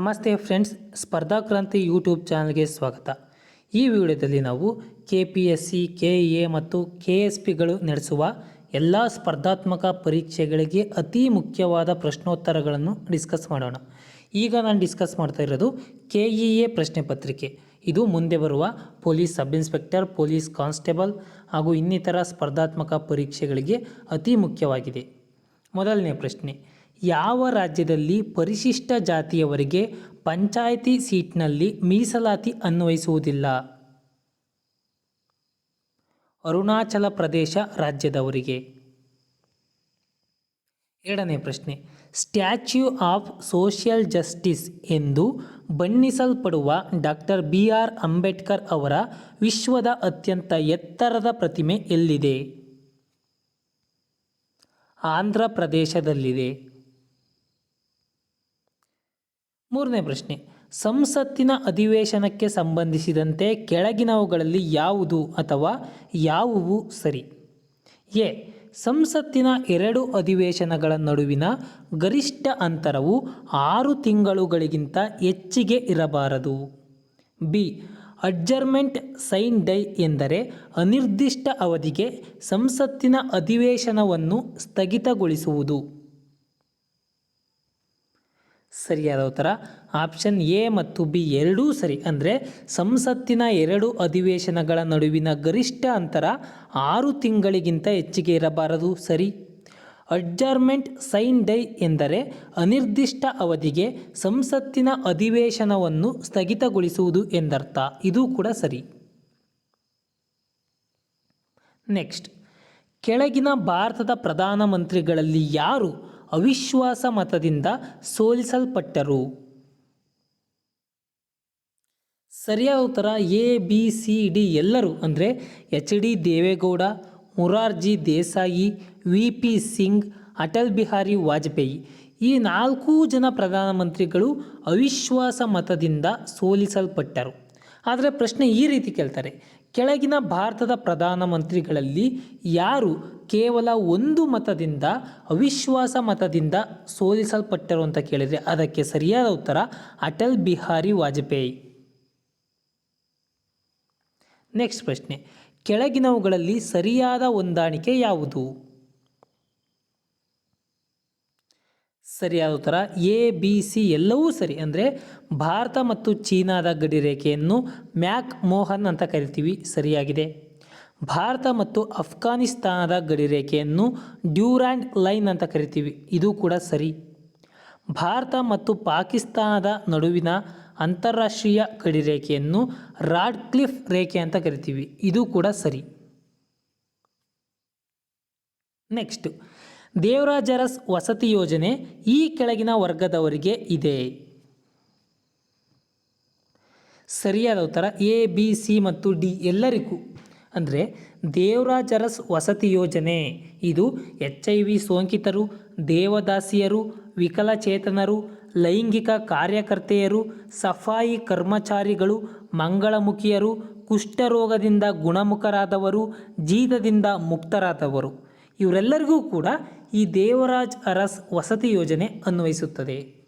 ನಮಸ್ತೆ ಫ್ರೆಂಡ್ಸ್, ಸ್ಪರ್ಧಾ ಕ್ರಾಂತಿ ಯೂಟ್ಯೂಬ್ ಚಾನಲ್ಗೆ ಸ್ವಾಗತ. ಈ ವಿಡಿಯೋದಲ್ಲಿ ನಾವು K P S C K A ಮತ್ತು ಕೆ ಎಸ್ ಪಿಗಳು ನಡೆಸುವ ಎಲ್ಲ ಸ್ಪರ್ಧಾತ್ಮಕ ಪರೀಕ್ಷೆಗಳಿಗೆ ಅತಿ ಮುಖ್ಯವಾದ ಪ್ರಶ್ನೋತ್ತರಗಳನ್ನು ಡಿಸ್ಕಸ್ ಮಾಡೋಣ. ಈಗ ನಾನು ಡಿಸ್ಕಸ್ ಮಾಡ್ತಾ ಇರೋದು ಕೆ ಇ ಎ ಪ್ರಶ್ನೆ ಪತ್ರಿಕೆ. ಇದು ಮುಂದೆ ಬರುವ police sub inspector police constable ಹಾಗೂ ಇನ್ನಿತರ ಸ್ಪರ್ಧಾತ್ಮಕ ಪರೀಕ್ಷೆಗಳಿಗೆ ಅತಿ ಮುಖ್ಯವಾಗಿದೆ. ಮೊದಲನೇ ಪ್ರಶ್ನೆ ಯಾವ ರಾಜ್ಯದಲ್ಲಿ ಪರಿಶಿಷ್ಟ ಜಾತಿಯವರಿಗೆ ಪಂಚಾಯಿತಿ ಸೀಟ್ನಲ್ಲಿ ಮೀಸಲಾತಿ ಅನ್ವಯಿಸುವುದಿಲ್ಲ? ಅರುಣಾಚಲ ಪ್ರದೇಶ ರಾಜ್ಯದವರಿಗೆ. ಎರಡನೇ ಪ್ರಶ್ನೆ. ಸ್ಟ್ಯಾಚ್ಯೂ ಆಫ್ ಸೋಷಿಯಲ್ ಜಸ್ಟಿಸ್ ಎಂದು ಬಣ್ಣಿಸಲ್ಪಡುವ ಡಾಕ್ಟರ್ ಬಿ ಆರ್ ಅಂಬೇಡ್ಕರ್ ಅವರ ವಿಶ್ವದ ಅತ್ಯಂತ ಎತ್ತರದ ಪ್ರತಿಮೆ ಎಲ್ಲಿದೆ? ಆಂಧ್ರ ಪ್ರದೇಶದಲ್ಲಿದೆ. ಮೂರನೇ ಪ್ರಶ್ನೆ. ಸಂಸತ್ತಿನ ಅಧಿವೇಶನಕ್ಕೆ ಸಂಬಂಧಿಸಿದಂತೆ ಕೆಳಗಿನವುಗಳಲ್ಲಿ ಯಾವುದು ಅಥವಾ ಯಾವುವು ಸರಿ? ಎ. ಸಂಸತ್ತಿನ ಎರಡು ಅಧಿವೇಶನಗಳ ನಡುವಿನ ಗರಿಷ್ಠ ಅಂತರವು ಆರು ತಿಂಗಳುಗಳಿಗಿಂತ ಹೆಚ್ಚಿಗೆ ಇರಬಾರದು. ಬಿ. ಅಡ್ಜರ್ಮೆಂಟ್ ಸೈನ್ ಡೈ ಎಂದರೆ ಅನಿರ್ದಿಷ್ಟ ಅವಧಿಗೆ ಸಂಸತ್ತಿನ ಅಧಿವೇಶನವನ್ನು ಸ್ಥಗಿತಗೊಳಿಸುವುದು. ಸರಿಯಾದ ಉತ್ತರ ಆಪ್ಷನ್ ಎ ಮತ್ತು ಬಿ ಎರಡೂ ಸರಿ. ಅಂದರೆ ಸಂಸತ್ತಿನ ಎರಡು ಅಧಿವೇಶನಗಳ ನಡುವಿನ ಗರಿಷ್ಠ ಅಂತರ ಆರು ತಿಂಗಳಿಗಿಂತ ಹೆಚ್ಚಿಗೆ ಇರಬಾರದು. ಸರಿ. ಅಡ್ಜರ್ಮೆಂಟ್ ಸೈನ್ ಡೈ ಎಂದರೆ ಅನಿರ್ದಿಷ್ಟ ಅವಧಿಗೆ ಸಂಸತ್ತಿನ ಅಧಿವೇಶನವನ್ನು ಸ್ಥಗಿತಗೊಳಿಸುವುದು ಎಂದರ್ಥ. ಇದು ಕೂಡ ಸರಿ. ನೆಕ್ಸ್ಟ್ ಕೆಳಗಿನ ಭಾರತದ ಪ್ರಧಾನಮಂತ್ರಿಗಳಲ್ಲಿ ಯಾರು ಅವಿಶ್ವಾಸ ಮತದಿಂದ ಸೋಲಿಸಲ್ಪಟ್ಟರು. ಸರಿಯಾದ ಉತ್ತರ ಎ ಬಿ ಸಿ ಡಿ ಎಲ್ಲರೂ ಅಂದರೆ H D Deve Gowda, Morarji Desai V P Singh, Atal Bihari Vajpayee ಈ ನಾಲ್ಕೂ ಜನ ಪ್ರಧಾನಮಂತ್ರಿಗಳು ಅವಿಶ್ವಾಸ ಮತದಿಂದ ಸೋಲಿಸಲ್ಪಟ್ಟರು. ಆದರೆ ಪ್ರಶ್ನೆ ಈ ರೀತಿ ಕೇಳ್ತಾರೆ ಕೆಳಗಿನ ಭಾರತದ ಪ್ರಧಾನಮಂತ್ರಿಗಳಲ್ಲಿ ಯಾರು ಕೇವಲ ಒಂದು ಮತದಿಂದ, ಅವಿಶ್ವಾಸ ಮತದಿಂದ ಸೋಲಿಸಲ್ಪಟ್ಟರು ಅಂತ ಕೇಳಿದರೆ ಅದಕ್ಕೆ ಸರಿಯಾದ ಉತ್ತರ ಅಟಲ್ ಬಿಹಾರಿ ವಾಜಪೇಯಿ. ನೆಕ್ಸ್ಟ್ ಪ್ರಶ್ನೆ. ಕೆಳಗಿನವುಗಳಲ್ಲಿ ಸರಿಯಾದ ಹೊಂದಾಣಿಕೆ ಯಾವುದು? ಸರಿಯಾದ ಉತ್ತರ ಎ, ಬಿ, ಸಿ ಎಲ್ಲವೂ ಸರಿ ಅಂದರೆ ಭಾರತ ಮತ್ತು ಚೀನಾದ ಗಡಿ ರೇಖೆಯನ್ನು ಮ್ಯಾಕ್ ಮೋಹನ್ ಅಂತ ಕರಿತೀವಿ, ಸರಿಯಾಗಿದೆ. ಭಾರತ ಮತ್ತು ಅಫ್ಘಾನಿಸ್ತಾನದ ಗಡಿರೇಖೆಯನ್ನು ಡ್ಯೂರ್ಯಾಂಡ್ ಲೈನ್ ಅಂತ ಕರಿತೀವಿ, ಇದು ಕೂಡ ಸರಿ. ಭಾರತ ಮತ್ತು ಪಾಕಿಸ್ತಾನದ ನಡುವಿನ ಅಂತಾರಾಷ್ಟ್ರೀಯ ಗಡಿರೇಖೆಯನ್ನು ರಾಡ್ಕ್ಲಿಫ್ ರೇಖೆ ಅಂತ ಕರಿತೀವಿ, ಇದು ಕೂಡ ಸರಿ. ನೆಕ್ಸ್ಟ್ ದೇವರಾಜ ಅರಸ್ ವಸತಿ ಯೋಜನೆ ಈ ಕೆಳಗಿನ ವರ್ಗದವರಿಗೆ ಇದೆ. ಸರಿಯಾದ ಉತ್ತರ ಎ, ಬಿ, ಸಿ ಮತ್ತು ಡಿ ಎಲ್ಲರಿಗೂ. ಅಂದರೆ ದೇವರಾಜರಸ್ ವಸತಿ ಯೋಜನೆ. ಇದು ಎಚ್ ಐ ವಿ ಸೋಂಕಿತರು, ದೇವದಾಸಿಯರು, ವಿಕಲಚೇತನರು, ಲೈಂಗಿಕ ಕಾರ್ಯಕರ್ತೆಯರು, ಸಫಾಯಿ ಕರ್ಮಚಾರಿಗಳು, ಮಂಗಳಮುಖಿಯರು, ಕುಷ್ಠರೋಗದಿಂದ ಗುಣಮುಖರಾದವರು ಜೀತದಿಂದ ಮುಕ್ತರಾದವರು. ಇವರೆಲ್ಲರಿಗೂ ಕೂಡ ಈ ದೇವರಾಜ್ ಅರಸ್ ವಸತಿ ಯೋಜನೆ ಅನ್ವಯಿಸುತ್ತದೆ.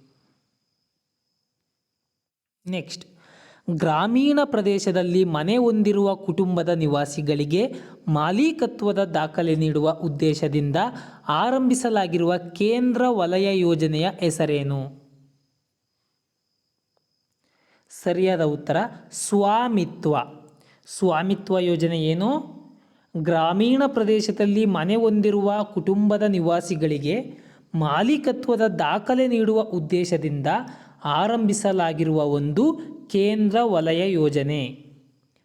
ನೆಕ್ಸ್ಟ್, ಗ್ರಾಮೀಣ ಪ್ರದೇಶದಲ್ಲಿ ಮನೆ ಹೊಂದಿರುವ ಕುಟುಂಬದ ನಿವಾಸಿಗಳಿಗೆ ಮಾಲೀಕತ್ವದ ದಾಖಲೆ ನೀಡುವ ಉದ್ದೇಶದಿಂದ ಆರಂಭಿಸಲಾಗಿರುವ ಕೇಂದ್ರ ವಲಯ ಯೋಜನೆಯ ಹೆಸರೇನು? ಸರಿಯಾದ ಉತ್ತರ, ಸ್ವಾಮಿತ್ವ. ಸ್ವಾಮಿತ್ವ ಯೋಜನೆ ಏನು? ಗ್ರಾಮೀಣ ಪ್ರದೇಶದಲ್ಲಿ ಮನೆ ಹೊಂದಿರುವ ಕುಟುಂಬದ ನಿವಾಸಿಗಳಿಗೆ ಮಾಲೀಕತ್ವದ ದಾಖಲೆ ನೀಡುವ ಉದ್ದೇಶದಿಂದ ಆರಂಭಿಸಲಾಗಿರುವ ಒಂದು ಕೇಂದ್ರ ವಲಯ ಯೋಜನೆ.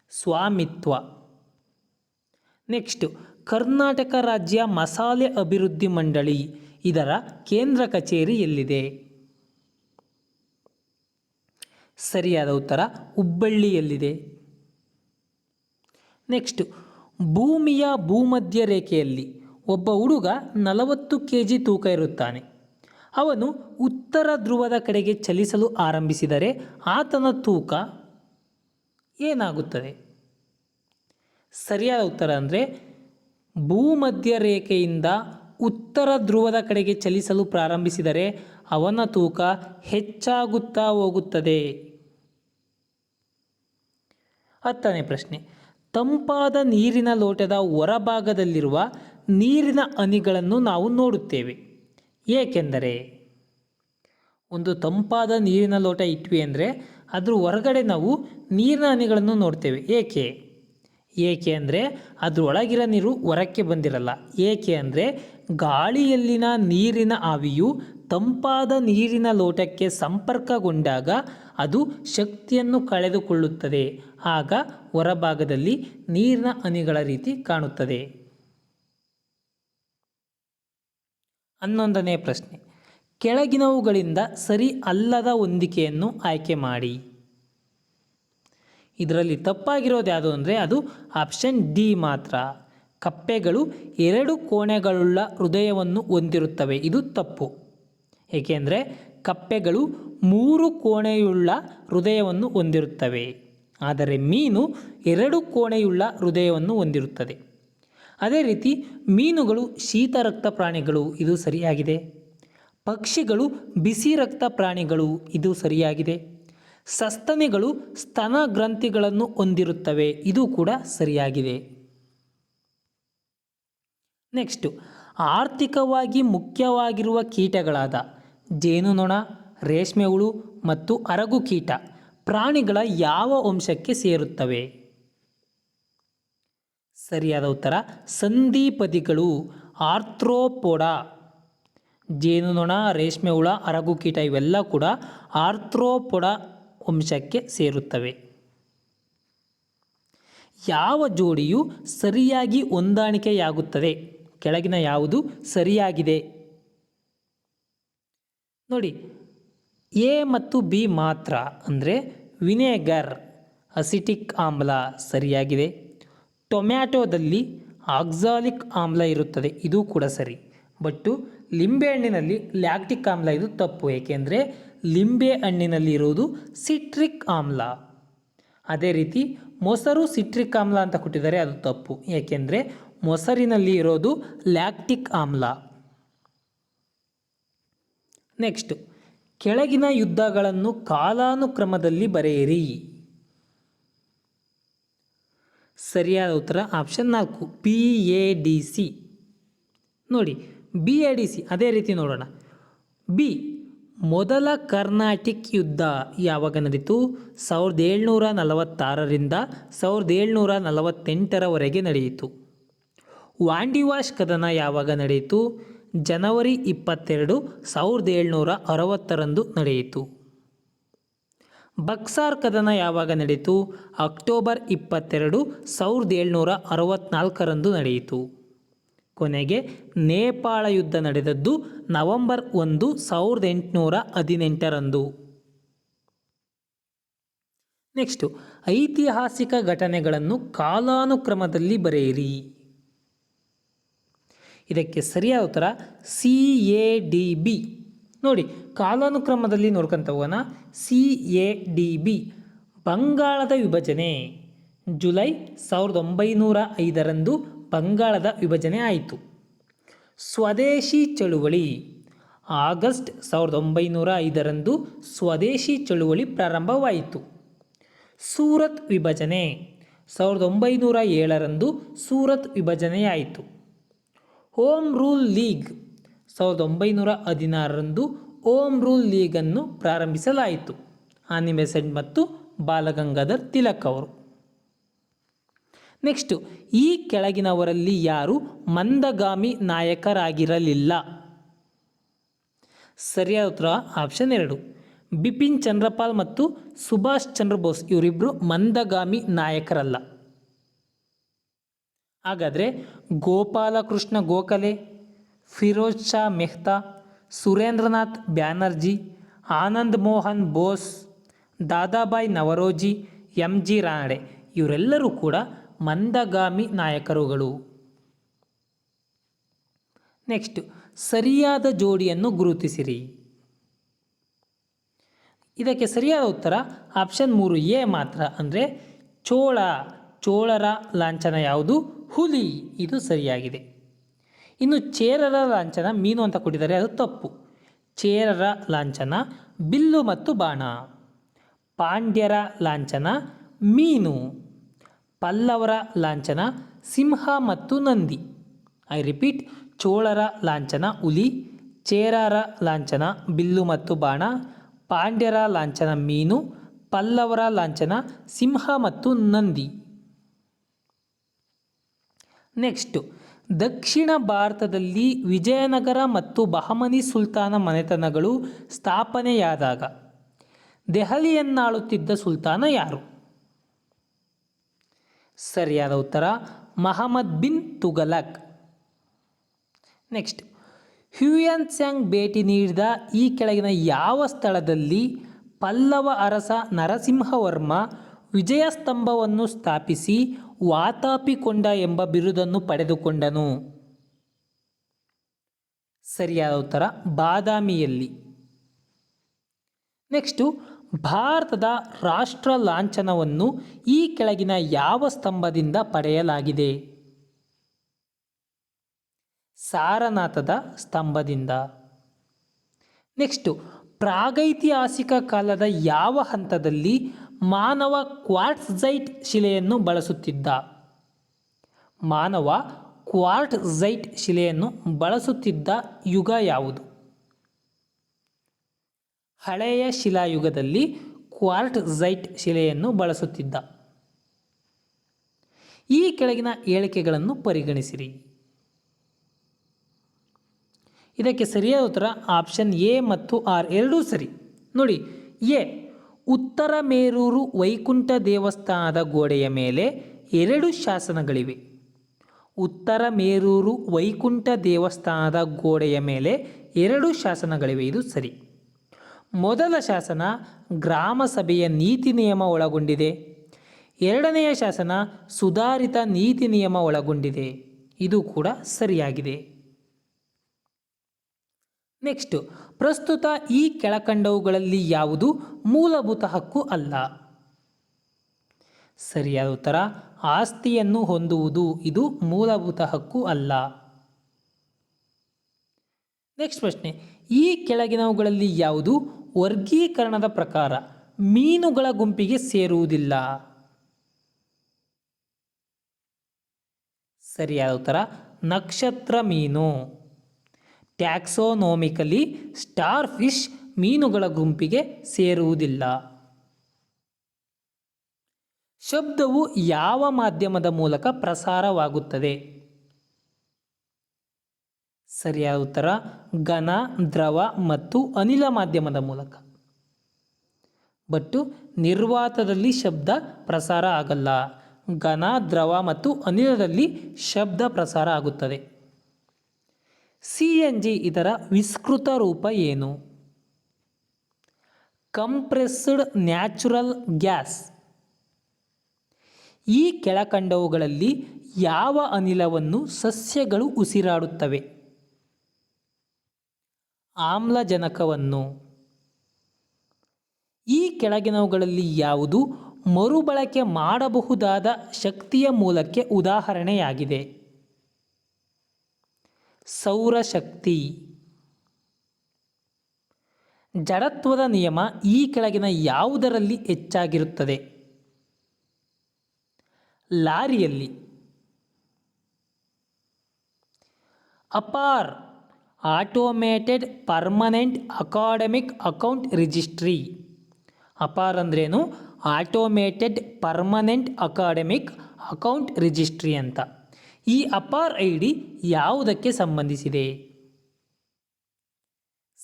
ಸ್ವಾಮಿತ್ವ. ನೆಕ್ಸ್ಟ್, ಕರ್ನಾಟಕ ರಾಜ್ಯ ಮಸಾಲೆ ಅಭಿವೃದ್ಧಿ ಮಂಡಳಿ ಇದರ ಕೇಂದ್ರ ಕಚೇರಿ ಎಲ್ಲಿದೆ? ಸರಿಯಾದ ಉತ್ತರ ಹುಬ್ಬಳ್ಳಿಯಲ್ಲಿದೆ. ನೆಕ್ಸ್ಟ್ ಭೂಮಿಯ ಭೂಮಧ್ಯ ರೇಖೆಯಲ್ಲಿ ಒಬ್ಬ ಹುಡುಗ ನಲವತ್ತು ಕೆ ಜಿ ತೂಕ ಇರುತ್ತಾನೆ. ಅವನು ಉತ್ತರ ಧ್ರುವದ ಕಡೆಗೆ ಚಲಿಸಲು ಆರಂಭಿಸಿದರೆ ಆತನ ತೂಕ ಏನಾಗುತ್ತದೆ? ಸರಿಯಾದ ಉತ್ತರ ಅಂದರೆ ಭೂಮಧ್ಯ ರೇಖೆಯಿಂದ ಉತ್ತರ ಧ್ರುವದ ಕಡೆಗೆ ಚಲಿಸಲು ಪ್ರಾರಂಭಿಸಿದರೆ ಅವನ ತೂಕ ಹೆಚ್ಚಾಗುತ್ತಾ ಹೋಗುತ್ತದೆ. ಹತ್ತನೇ ಪ್ರಶ್ನೆ. ತಂಪಾದ ನೀರಿನ ಲೋಟದ ಹೊರಭಾಗದಲ್ಲಿರುವ ನೀರಿನ ಹನಿಗಳನ್ನು ನಾವು ನೋಡುತ್ತೇವೆ. ಏಕೆಂದರೆ ಒಂದು ತಂಪಾದ ನೀರಿನ ಲೋಟ ಇಟ್ವಿ ಅಂದರೆ ಅದ್ರ ಹೊರಗಡೆ ನಾವು ನೀರಿನ ಹನಿಗಳನ್ನು ನೋಡ್ತೇವೆ. ಏಕೆ? ಏಕೆ ಅಂದರೆ ಅದರೊಳಗಿರೋ ನೀರು ಹೊರಕ್ಕೆ ಬಂದಿರಲ್ಲ. ಏಕೆ ಅಂದರೆ ಗಾಳಿಯಲ್ಲಿನ ನೀರಿನ ಆವಿಯು ತಂಪಾದ ನೀರಿನ ಲೋಟಕ್ಕೆ ಸಂಪರ್ಕಗೊಂಡಾಗ ಅದು ಶಕ್ತಿಯನ್ನು ಕಳೆದುಕೊಳ್ಳುತ್ತದೆ. ಆಗ ಹೊರಭಾಗದಲ್ಲಿ ನೀರಿನ ಹನಿಗಳ ರೀತಿ ಕಾಣುತ್ತದೆ. ಹನ್ನೊಂದನೇ ಪ್ರಶ್ನೆ. ಕೆಳಗಿನವುಗಳಿಂದ ಸರಿ ಅಲ್ಲದ ಹೊಂದಿಕೆಯನ್ನು ಆಯ್ಕೆ ಮಾಡಿ. ಇದರಲ್ಲಿ ತಪ್ಪಾಗಿರೋದು ಯಾವುದು ಅಂದರೆ ಅದು ಆಪ್ಷನ್ ಡಿ ಮಾತ್ರ. ಕಪ್ಪೆಗಳು ಎರಡು ಕೋಣೆಗಳುಳ್ಳ ಹೃದಯವನ್ನು ಹೊಂದಿರುತ್ತವೆ. ಇದು ತಪ್ಪು. ಏಕೆಂದರೆ ಕಪ್ಪೆಗಳು ಮೂರು ಕೋಣೆಯುಳ್ಳ ಹೃದಯವನ್ನು ಹೊಂದಿರುತ್ತವೆ. ಆದರೆ ಮೀನು ಎರಡು ಕೋಣೆಯುಳ್ಳ ಹೃದಯವನ್ನು ಹೊಂದಿರುತ್ತದೆ. ಅದೇ ರೀತಿ ಮೀನುಗಳು ಶೀತ ರಕ್ತ ಪ್ರಾಣಿಗಳು, ಇದು ಸರಿಯಾಗಿದೆ. ಪಕ್ಷಿಗಳು ಬಿಸಿ ರಕ್ತ ಪ್ರಾಣಿಗಳು, ಇದು ಸರಿಯಾಗಿದೆ. ಸಸ್ತನಿಗಳು ಸ್ತನ ಗ್ರಂಥಿಗಳನ್ನು ಹೊಂದಿರುತ್ತವೆ, ಇದು ಕೂಡ ಸರಿಯಾಗಿದೆ. ನೆಕ್ಸ್ಟು, ಆರ್ಥಿಕವಾಗಿ ಮುಖ್ಯವಾಗಿರುವ ಕೀಟಗಳಾದ ಜೇನುನೊಣ, ರೇಷ್ಮೆ ಹುಳು ಮತ್ತು ಅರಗು ಕೀಟ. ಪ್ರಾಣಿಗಳ ಯಾವ ವಂಶಕ್ಕೆ ಸೇರುತ್ತವೆ? ಸರಿಯಾದ ಉತ್ತರ, ಸಂಧಿಪದಿಗಳು, ಆರ್ಥ್ರೋಪೋಡಾ, ಜೇನುನೊಣ, ರೇಷ್ಮೆ ಹುಳ, ಅರಗು ಕೀಟ ಇವೆಲ್ಲ ಕೂಡ ಆರ್ಥ್ರೋಪೊಡ ವಂಶಕ್ಕೆ ಸೇರುತ್ತವೆ. ಯಾವ ಜೋಡಿಯು ಸರಿಯಾಗಿ ಹೊಂದಾಣಿಕೆಯಾಗುತ್ತದೆ? ಕೆಳಗಿನ ಯಾವುದು ಸರಿಯಾಗಿದೆ? ನೋಡಿ ಎ ಮತ್ತು ಬಿ ಮಾತ್ರ ಅಂದರೆ ವಿನೆಗರ್, ಅಸಿಟಿಕ್ ಆಮ್ಲ ಸರಿಯಾಗಿದೆ. ಟೊಮ್ಯಾಟೋದಲ್ಲಿ ಆಕ್ಸಾಲಿಕ್ ಆಮ್ಲ ಇರುತ್ತದೆ, ಇದು ಕೂಡ ಸರಿ. ಬಟ್ಟು ಲಿಂಬೆಹಣ್ಣಿನಲ್ಲಿ ಲ್ಯಾಕ್ಟಿಕ್ ಆಮ್ಲ ಇದು ತಪ್ಪು ಏಕೆಂದರೆ ಲಿಂಬೆ ಹಣ್ಣಿನಲ್ಲಿ ಇರುವುದು ಸಿಟ್ರಿಕ್ ಆಮ್ಲ. ಅದೇ ರೀತಿ ಮೊಸರು ಸಿಟ್ರಿಕ್ ಆಮ್ಲ ಅಂತ ಕೊಟ್ಟಿದ್ದಾರೆ, ಅದು ತಪ್ಪು ಏಕೆಂದರೆ ಮೊಸರಿನಲ್ಲಿ ಇರೋದು ಲ್ಯಾಕ್ಟಿಕ್ ಆಮ್ಲ. ನೆಕ್ಸ್ಟ್ ಕೆಳಗಿನ ಯುದ್ಧಗಳನ್ನು ಕಾಲಾನುಕ್ರಮದಲ್ಲಿ ಬರೆಯಿರಿ. ಸರಿಯಾದ ಉತ್ತರ ಆಪ್ಷನ್ ನಾಲ್ಕು ಪಿ ಎ ಡಿ ಸಿ ನೋಡಿ ಬಿ ಎ ಡಿ ಸಿ ಅದೇ ರೀತಿ ನೋಡೋಣ. ಬಿ, ಮೊದಲ ಕರ್ನಾಟಿಕ್ ಯುದ್ಧ ಯಾವಾಗ ನಡೀತು? ಸಾವಿರದ ಏಳ್ನೂರ ನಲವತ್ತಾರರಿಂದ ಸಾವಿರದ ಏಳ್ನೂರ ನಲವತ್ತೆಂಟರವರೆಗೆ ನಡೆಯಿತು. ವಾಂಡಿವಾಶ್ ಕದನ ಯಾವಾಗ ನಡೆಯಿತು? ಜನವರಿ ಇಪ್ಪತ್ತೆರಡು ಸಾವಿರದ ಏಳ್ನೂರ ಅರವತ್ತರಂದು ನಡೆಯಿತು. ಬಕ್ಸಾರ್ ಕದನ ಯಾವಾಗ ನಡೆಯಿತು? ಅಕ್ಟೋಬರ್ ಇಪ್ಪತ್ತೆರಡು ಸಾವಿರದ ಏಳ್ನೂರ ಅರವತ್ತ್ನಾಲ್ಕರಂದು ನಡೆಯಿತು. ಕೊನೆಗೆ ನೇಪಾಳ ಯುದ್ಧ ನಡೆದದ್ದು ನವೆಂಬರ್ ಒಂದು ಸಾವಿರದ ಎಂಟುನೂರ ಹದಿನೆಂಟರಂದು. ನೆಕ್ಸ್ಟು, ಐತಿಹಾಸಿಕ ಘಟನೆಗಳನ್ನು ಕಾಲಾನುಕ್ರಮದಲ್ಲಿ ಬರೆಯಿರಿ. ಇದಕ್ಕೆ ಸರಿಯಾದ ಉತ್ತರ ಸಿ ಎ ಡಿ ಬಿ. ನೋಡಿ, ಕಾಲಾನುಕ್ರಮದಲ್ಲಿ ನೋಡ್ಕೊಂತ ಹೋಗೋಣ. ಸಿ ಎ ಡಿ ಬಿ, ಬಂಗಾಳದ ವಿಭಜನೆ. ಜುಲೈ ಸಾವಿರದ ಒಂಬೈನೂರ ಐದರಂದು ಬಂಗಾಳದ ವಿಭಜನೆ ಆಯಿತು. ಸ್ವದೇಶಿ ಚಳುವಳಿ. ಆಗಸ್ಟ್ ಸಾವಿರದ ಒಂಬೈನೂರ ಐದರಂದು ಸ್ವದೇಶಿ ಚಳುವಳಿ ಪ್ರಾರಂಭವಾಯಿತು. ಸೂರತ್ ವಿಭಜನೆ. ಸಾವಿರದ ಒಂಬೈನೂರ ಏಳರಂದು ಸೂರತ್ ವಿಭಜನೆಯಾಯಿತು. ಹೋಮ್ ರೂಲ್ ಲೀಗ್ ಸಾವಿರದ ಒಂಬೈನೂರ ಹದಿನಾರರಂದು ಓಮ್ ರೂಲ್ ಲೀಗನ್ನು ಪ್ರಾರಂಭಿಸಲಾಯಿತು. ಆನಿಮೆಸೆಂಟ್ ಮತ್ತು ಬಾಲಗಂಗಾಧರ್ ತಿಲಕ್ ಅವರು. ನೆಕ್ಸ್ಟು ಈ ಕೆಳಗಿನವರಲ್ಲಿ ಯಾರು ಮಂದಗಾಮಿ ನಾಯಕರಾಗಿರಲಿಲ್ಲ? ಸರಿಯಾದ ಉತ್ತರ ಆಪ್ಷನ್ ಎರಡು. ಬಿಪಿನ್ ಚಂದ್ರಪಾಲ್ ಮತ್ತು ಸುಭಾಷ್ ಚಂದ್ರ ಬೋಸ್ ಇವರಿಬ್ಬರು ಮಂದಗಾಮಿ ನಾಯಕರಲ್ಲ. ಹಾಗಾದರೆ ಗೋಪಾಲಕೃಷ್ಣ ಗೋಖಲೆ, ಫಿರೋಜ್ ಶಾ ಮೆಹ್ತಾ, ಸುರೇಂದ್ರನಾಥ್ ಬ್ಯಾನರ್ಜಿ, ಆನಂದ್ ಮೋಹನ್ ಬೋಸ್, ದಾದಾಬಾಯಿ ನವರೋಜಿ, ಎಂ ಜಿ ರಾನಡೆ ಇವರೆಲ್ಲರೂ ಕೂಡ ಮಂದಗಾಮಿ ನಾಯಕರುಗಳು. ನೆಕ್ಸ್ಟ್ ಸರಿಯಾದ ಜೋಡಿಯನ್ನು ಗುರುತಿಸಿರಿ. ಇದಕ್ಕೆ ಸರಿಯಾದ ಉತ್ತರ ಆಪ್ಷನ್ ಮೂರು ಎ ಮಾತ್ರ ಅಂದರೆ ಚೋಳ, ಚೋಳರ ಲಾಂಛನ ಯಾವುದು? ಹುಲಿ, ಇದು ಸರಿಯಾಗಿದೆ. ಇನ್ನು ಚೇರರ ಲಾಂಛನ ಮೀನು ಅಂತ ಕೊಟ್ಟಿದ್ದಾರೆ, ಅದು ತಪ್ಪು. ಚೇರರ ಲಾಂಛನ ಬಿಲ್ಲು ಮತ್ತು ಬಾಣ. ಪಾಂಡ್ಯರ ಲಾಂಛನ ಮೀನು. ಪಲ್ಲವರ ಲಾಂಛನ ಸಿಂಹ ಮತ್ತು ನಂದಿ. ಐ ರಿಪೀಟ್, ಚೋಳರ ಲಾಂಛನ ಹುಲಿ, ಚೇರರ ಲಾಂಛನ ಬಿಲ್ಲು ಮತ್ತು ಬಾಣ, ಪಾಂಡ್ಯರ ಲಾಂಛನ ಮೀನು, ಪಲ್ಲವರ ಲಾಂಛನ ಸಿಂಹ ಮತ್ತು ನಂದಿ. ನೆಕ್ಸ್ಟು ದಕ್ಷಿಣ ಭಾರತದಲ್ಲಿ ವಿಜಯನಗರ ಮತ್ತು ಬಹಮನಿ ಸುಲ್ತಾನ ಮನೆತನಗಳು ಸ್ಥಾಪನೆಯಾದಾಗ ದೆಹಲಿಯನ್ನಾಳುತ್ತಿದ್ದ ಸುಲ್ತಾನ ಯಾರು? ಸರಿಯಾದ ಉತ್ತರ, Muhammad bin Tughlaq next Hiuen Tsang ಭೇಟಿ ನೀಡಿದ ಈ ಕೆಳಗಿನ ಯಾವ ಸ್ಥಳದಲ್ಲಿ ಪಲ್ಲವ ಅರಸ ನರಸಿಂಹವರ್ಮ ವಿಜಯ ಸ್ತಂಭವನ್ನು ಸ್ಥಾಪಿಸಿ ವಾತಾಪಿಕೊಂಡ ಎಂಬ ಬಿರುದನ್ನು ಪಡೆದುಕೊಂಡನು. ಸರಿಯಾದ ಉತ್ತರ, ಬಾದಾಮಿಯಲ್ಲಿ. ನೆಕ್ಸ್ಟು, ಭಾರತದ ರಾಷ್ಟ್ರ ಲಾಂಛನವನ್ನು ಈ ಕೆಳಗಿನ ಯಾವ ಸ್ತಂಭದಿಂದ ಪಡೆಯಲಾಗಿದೆ? ಸಾರನಾಥದ ಸ್ತಂಭದಿಂದ. ನೆಕ್ಸ್ಟು, ಪ್ರಾಗೈತಿಹಾಸಿಕ ಕಾಲದ ಯಾವ ಹಂತದಲ್ಲಿ ಮಾನವ ಕ್ವಾರ್ಟ್ಝೈಟ್ ಶಿಲೆಯನ್ನು ಬಳಸುತ್ತಿದ್ದ. ಮಾನವ ಕ್ವಾರ್ಟ್ಝೈಟ್ ಶಿಲೆಯನ್ನು ಬಳಸುತ್ತಿದ್ದ ಯುಗ ಯಾವುದು? ಹಳೆಯ ಶಿಲಾಯುಗದಲ್ಲಿ ಕ್ವಾರ್ಟ್ಝೈಟ್ ಶಿಲೆಯನ್ನು ಬಳಸುತ್ತಿದ್ದ. ಈ ಕೆಳಗಿನ ಹೇಳಿಕೆಗಳನ್ನು ಪರಿಗಣಿಸಿರಿ. ಇದಕ್ಕೆ ಸರಿಯಾದ ಉತ್ತರ ಆಪ್ಷನ್ ಎ ಮತ್ತು ಆರ್ ಎರಡೂ ಸರಿ. ನೋಡಿ, ಎ ಉತ್ತರ ಮೇರೂರು ವೈಕುಂಠ ದೇವಸ್ಥಾನದ ಗೋಡೆಯ ಮೇಲೆ ಎರಡು ಶಾಸನಗಳಿವೆ. ಉತ್ತರ ಮೇರೂರು ವೈಕುಂಠ ದೇವಸ್ಥಾನದ ಗೋಡೆಯ ಮೇಲೆ ಎರಡು ಶಾಸನಗಳಿವೆ. ಇದು ಸರಿ. ಮೊದಲ ಶಾಸನ ಗ್ರಾಮ ಸಭೆಯ ನೀತಿ ನಿಯಮ ಒಳಗೊಂಡಿದೆ. ಎರಡನೆಯ ಶಾಸನ ಸುಧಾರಿತ ನೀತಿ ನಿಯಮ ಒಳಗೊಂಡಿದೆ. ಇದು ಕೂಡ ಸರಿಯಾಗಿದೆ. ನೆಕ್ಸ್ಟ್ ಪ್ರಸ್ತುತ ಈ ಕೆಳಕಂಡವುಗಳಲ್ಲಿ ಯಾವುದು ಮೂಲಭೂತ ಹಕ್ಕು ಅಲ್ಲ? ಸರಿಯಾದ ಉತ್ತರ, ಆಸ್ತಿಯನ್ನು ಹೊಂದುವುದು ಇದು ಮೂಲಭೂತ ಹಕ್ಕು ಅಲ್ಲ. ನೆಕ್ಸ್ಟ್ ಪ್ರಶ್ನೆ, ಈ ಕೆಳಗಿನವುಗಳಲ್ಲಿ ಯಾವುದು ವರ್ಗೀಕರಣದ ಪ್ರಕಾರ ಮೀನುಗಳ ಗುಂಪಿಗೆ ಸೇರುವುದಿಲ್ಲ? ಸರಿಯಾದ ಉತ್ತರ, ನಕ್ಷತ್ರ ಮೀನು. ಟ್ಯಾಕ್ಸೋನೋಮಿಕಲಿ ಸ್ಟಾರ್ ಫಿಶ್ ಮೀನುಗಳ ಗುಂಪಿಗೆ ಸೇರುವುದಿಲ್ಲ. ಶಬ್ದವು ಯಾವ ಮಾಧ್ಯಮದ ಮೂಲಕ ಪ್ರಸಾರವಾಗುತ್ತದೆ? ಸರಿಯಾದ ಉತ್ತರ, ಘನ, ದ್ರವ ಮತ್ತು ಅನಿಲ ಮಾಧ್ಯಮದ ಮೂಲಕ. ಬಟ್ಟು ನಿರ್ವಾತದಲ್ಲಿ ಶಬ್ದ ಪ್ರಸಾರ ಆಗಲ್ಲ. ಘನ, ದ್ರವ ಮತ್ತು ಅನಿಲದಲ್ಲಿ ಶಬ್ದ ಪ್ರಸಾರ ಆಗುತ್ತದೆ. ಸಿ ಎನ್ ಜಿ ಇದರ ವಿಸ್ತೃತ ರೂಪ ಏನು? Compressed natural gas. ಈ ಕೆಳಕಂಡವುಗಳಲ್ಲಿ ಯಾವ ಅನಿಲವನ್ನು ಸಸ್ಯಗಳು ಉಸಿರಾಡುತ್ತವೆ? ಆಮ್ಲಜನಕವನ್ನು. ಈ ಕೆಳಗಿನವುಗಳಲ್ಲಿ ಯಾವುದು ಮರುಬಳಕೆ ಮಾಡಬಹುದಾದ ಶಕ್ತಿಯ ಮೂಲಕ್ಕೆ ಉದಾಹರಣೆಯಾಗಿದೆ. ಸೌರಶಕ್ತಿ. ಜಡತ್ವದ ನಿಯಮ ಈ ಕೆಳಗಿನ ಯಾವುದರಲ್ಲಿ ಹೆಚ್ಚಾಗಿರುತ್ತದೆ? ಲಾರಿಯಲ್ಲಿ. APAAR automated permanent academic account registry. APAAR ಅಂದ್ರೇನು? Automated permanent academic account registry ಅಂತ. ಈ ಅಪಾರ್ ಐ ಡಿ ಯಾವುದಕ್ಕೆ ಸಂಬಂಧಿಸಿದೆ?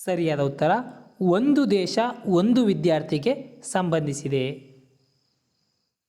ಸರಿಯಾದ ಉತ್ತರ ಒಂದು ದೇಶ ಒಂದು ವಿದ್ಯಾರ್ಥಿಗೆ ಸಂಬಂಧಿಸಿದೆ.